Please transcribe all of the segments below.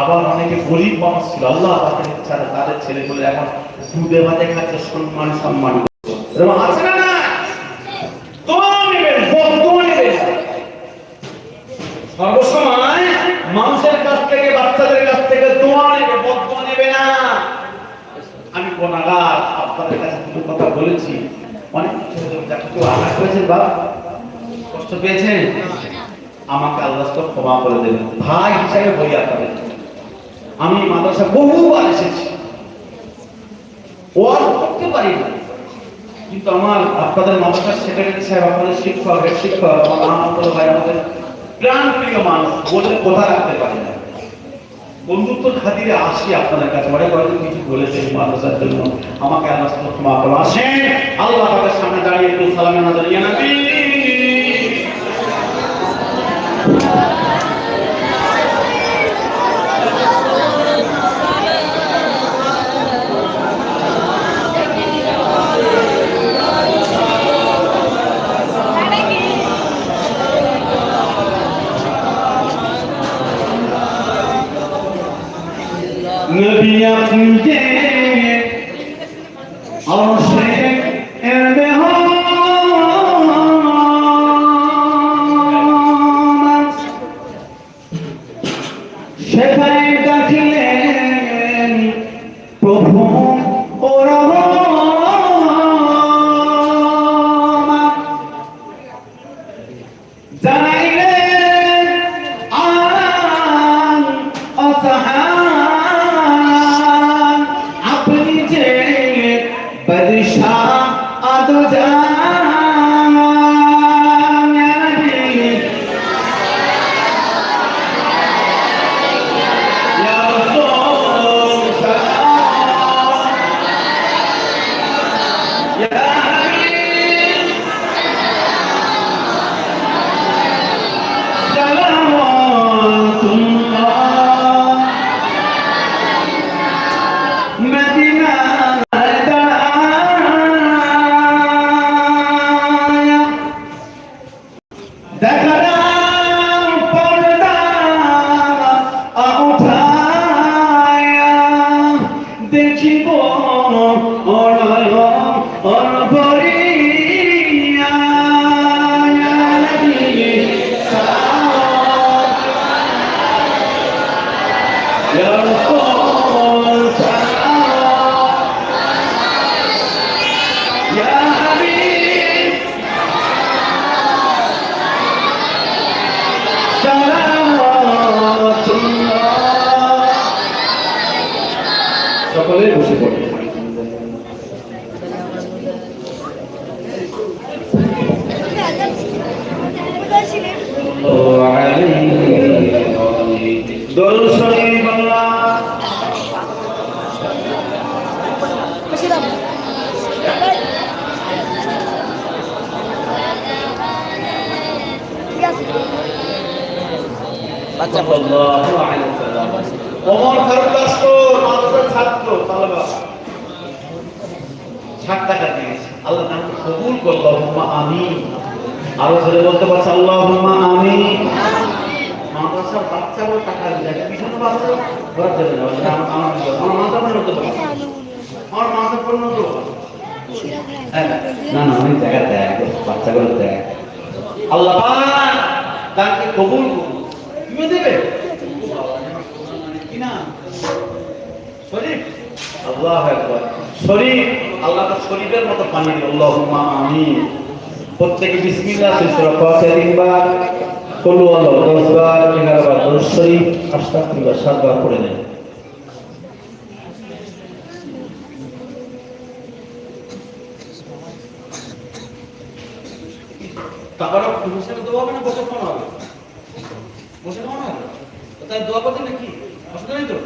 আবার অনেকে গরিব মানুষ ছিল, আল্লাহ তাদের তাদের ছেলেগুলো এখন দুধে ভাতে খাচ্ছে, সম্মান সম্মান সর্বসময় মানুষের কাছ থেকে, বাচ্চাদের কাছ থেকে দোয়া নেবে নেবে না। আমি আপনাদের কাছে কথা বলেছি। অনেক কিছু আঘাত বা কষ্ট পেয়েছেন আমাকে আল্লাহ ক্ষমা করে দেবেন। ভাই হিসাবে বলি আপনাদের। আমি মাদ্রাসা বহুবার এসেছি। করতে পারি না। কিন্তু আমার আপনাদের মাদ্রাসার সেক্রেটারি সাহেব, আপনাদের শিক্ষক শিক্ষক, আমার ভাই, আমাদের প্রাণ প্রিয় মানুষ বলে কথা রাখতে পারি না। খাতিরে আসি আপনাদের কাছে। অনেক কিছু বলেছেন মাদ্রাসার জন্য। আমাকে আল্লাহ আসেন আল্লাহ সামনে দাঁড়িয়ে সালামে নাজার নবী। নবী আপনি যে অবশ্যই এরবে সেখানে ডাকিলেন প্রভু দেখিব সকলে বসে পড়ে। বাচ্চা ওমর ফারুক লস্কর মাদ্রাসার ছাত্র ষাট টাকা দিয়েছে। আল্লাহ নামকে কবুল করল আমিন। আরও জোরে বলতে পারছে আল্লাহুম্মা আমিন। মাদ্রাসার বাচ্চা বলে টাকা দিয়ে পিছনে বাচ্চা? ঘোরা চলে যাবে আমার মাথা পর্যন্ত আমার মাথা পর্যন্ত হ্যাঁ, না না অনেক জায়গা দেয় বাচ্চাগুলো দেয় আল্লাহ তাকে কবুল করুন। তুমি দেবে কি না শরীফ আল্লাহ একবার আল্লাহ মতো পানি দিল আল্লাহুম্মা আমিন। প্রত্যেকে বিসমিল্লাহ সুসরা ফাতিহা তিনবার কলু আল্লাহ দশবার দরুদ শরীফ, আস্তাগফিরুল্লাহ সাতবার হিসেবে দোয়া বসে হবে। বসে হবে? তাই দোয়া করতে নাকি? অসুবিধা নেই তো।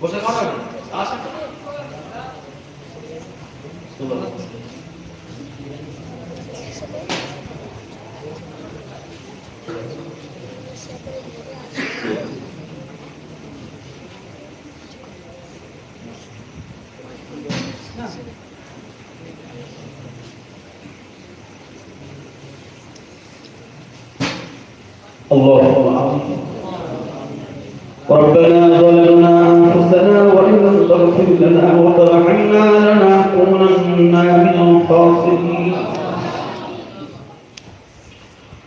বসে কোন হবে আসেন চলো। اللهم آمين ربنا ظلمنا أنفسنا وإن لم تغفر لنا وترحمنا لنكونن من الخاسرين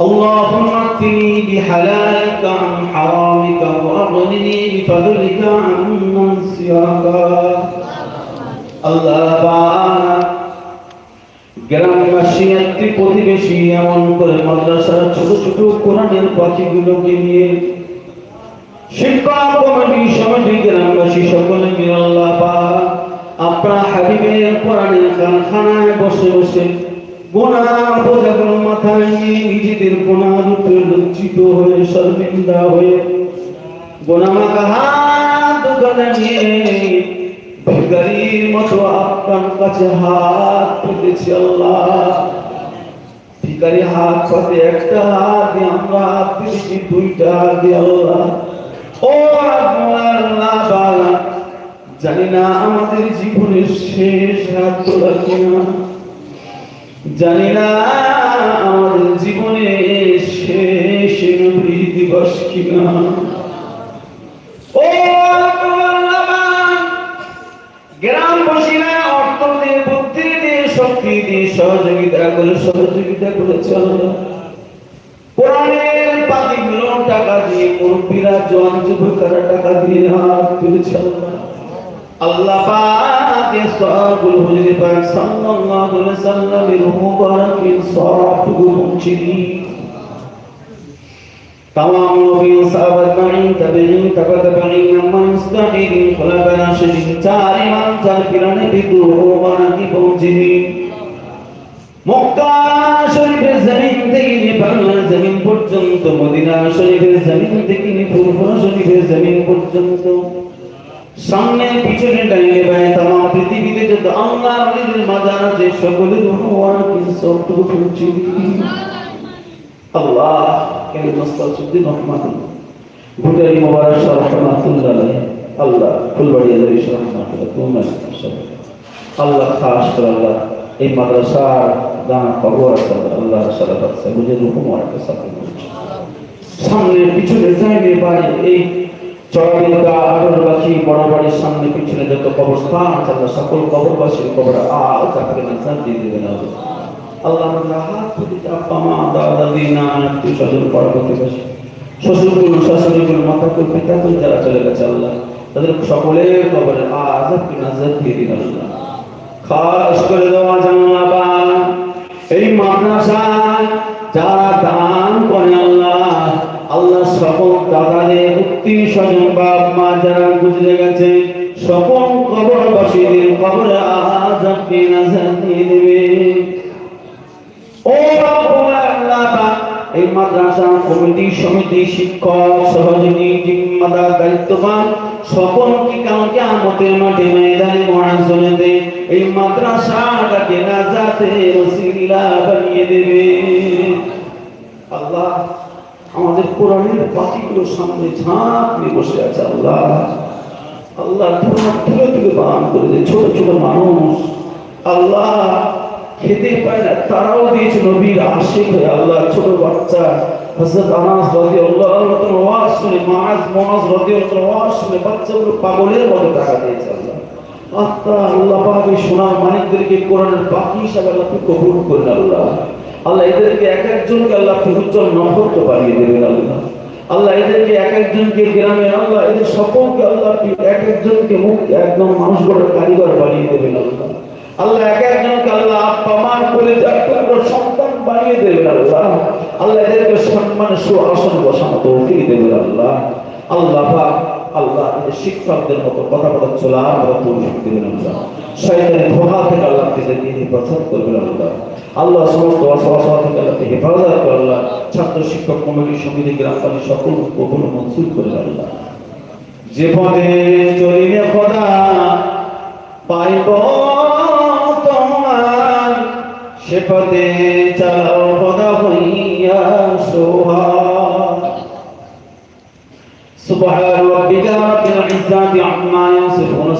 اللهم اتني بحلالك عن حرامك وأغنني بفضلك عن من سواك গ্রামবাসী একটি প্রতিবেশী এমন করে মাদ্রাসার ছোট ছোট কোরআনের পাখিগুলোকে নিয়ে শিক্ষক, কমিটি সমিতি, গ্রামবাসী সকলে মিলে আল্লাহ পাক হাবিবের কোরআনের কারখানায় বসে বসে গোনা বোঝাগুলো মাথায় নিয়ে নিজেদের গোনার উপরে লজ্জিত হয়ে, শর্মিন্দা হয়ে গোনা মাখা কাছে হাত পেতেছি আল্লাহ। ভিখারি হাত পাতে একটা হাত দিয়ে, আমরা হাত পেতেছি দুইটা হাত দিয়ে আল্লাহ। ও আল্লাহ বালা জানি না আমাদের জীবনের শেষ হাত তোলা কিনা। জানি না আমাদের জীবনে শেষ দিবস কিনা ও আল্লাহ গ্রামবাসীরা অর্থ দিয়ে বুদ্ধি দিয়ে শক্তি দিয়ে সহযোগিতা করে সহযোগিতা করেছে আল্লাহ কোরআনের পাখিগুলো টাকা দিয়ে মুরব্বীরা জোয়ান যুবকেরা টাকা দিয়ে হাত তুলেছে আল্লাহ আল্লাহ পাকে সবগুলো হুজুর পাক সাল্লাল্লাহু আলাইহি সাল্লামের মুবারকের সবগুলো পৌঁছিনি تمام نبي صحابة معين تبعين تبع تبعين أما مستحيل خلق راشدين চারি মান চার কিরণে বিদুর বানাকি পৌঁছিনি মক্কা শরীফের জমিন থেকে বাংলার জমিন পর্যন্ত, মদিনা শরীফের জমিন থেকে পূর্ব শরীফের জমিন পর্যন্ত। সামনে, পিছনে, ডাইনে, বায়ে, তাম, পৃথিবীতে যত আল্লাহ ওলিদের মাজার আছে, সকলের রহমান কিন্তু সবটুকু পৌঁছে আল্লাহ কেন মুস্তাফিদ্দিন রহমান? ভুটারি মোবারক রহমাতুল্লাহ আল্লাহ ফুলবাড়ি আলাইহি রহমাতুল্লাহ আল্লাহ আল্লাহ এই মাদ্রাসার দানা খবর আছে। আল্লাহ বাচ্চা বুঝে রূপ মারকে সাথে সামনে পিছনে যাইবে বাড়ি, এই চড়াবিলকা আটর বাকি বড় বাড়ির সামনে পিছনে যত কবরস্থান আছে, আল্লাহ সকল কবরবাসীর কবর আজ আপনি নাজাত দিয়ে দেবেন আল্লাহ। আল্লাহ হাত মা দাদা দাদি আত্মীয় স্বজন বড় প্রতিবেশী শ্বশুরগুলো, শাশুড়িগুলো মাতাকুল পিতাকুল যারা চলে গেছে আল্লাহ, তাদের সকলের কবরে আজ আপনি নাজাত দিয়ে দিন আল্লাহ। খাস করে দেওয়া জানলা এই মাদ্রাসায় যারা দান করে আল্লাহ আল্লাহ সকল দাদাদের উত্তীর স্বজন বাপ মা যারা গুজরে গেছে, সকল কবরে আজ আপনি নাজাত দিয়ে দেবে। ও এই মাদ্রাসা কমিটি, সমিতি, শিক্ষক, সহযোগী জিম্মাদার দায়িত্ববান, সকলকে কালকে আমতের মাঠে ময়দানে এই মাদ্রাসাটাকে নাজাতে ওসিলা বানিয়ে দেবে। আল্লাহ, আমাদের কোরআনের পাখিগুলোর সামনে ঝাঁপ নিয়ে বসে আছে আল্লাহ। আল্লাহ তুলে বান করে দে ছোট ছোট মানুষ। আল্লাহ, খেতে পায় না, তারাও দিয়েছে নবীর আশিক হয়ে আল্লাহ, ছোট বাচ্চা। হযরত আনাস রাদিয়াল্লাহু আনহু ওয়াজ শুনে মাআজ মুআজ রাদিয়াল্লাহু ওয়াজ শুনে বাচ্চাগুলো পাগলের মতো টাকা দিয়েছে আল্লাহ। আত্মা আল্লাহ পাক এই মানিকদেরকে কোরআনের পাখি হিসাবে আল্লাহ আপনি কবুল এদেরকে এক একজনকে আল্লাহ আপনি উজ্জ্বল নক্ষত্র বানিয়ে দেবেন আল্লাহ। আল্লাহ এদেরকে এক একজনকে গ্রামে আল্লাহ এদের সকলকে আল্লাহ এক একজনকে মুখ একদম মানুষ কারিগর বানিয়ে দেবেন আল্লাহ। আল্লাহ এক একজনকে আল্লাহ আব্বা করে সন্তান বানিয়ে দেবেন আল্লাহ। আল্লাহ এদেরকে সম্মানের সু আসন বসানো দেবেন আল্লাহ। আল্লাহ পাক আল্লাহ শিক্ষকদের মতো কথা বলা চলা আমরা আল্লাহ শয়তানের ধোহা থেকে এদেরকে হেফাজত করবেন আল্লাহ সমস্ত থেকে আল্লাহকে হেফাজত করে আল্লাহ। ছাত্র, শিক্ষক গ্রামবাসী সকল কবুল মঞ্জুর করে আল্লাহ। যে পদে চলিলে খোদা পাইব তোমার। সে পদে চালাও খোদা, হইয়া সোহা।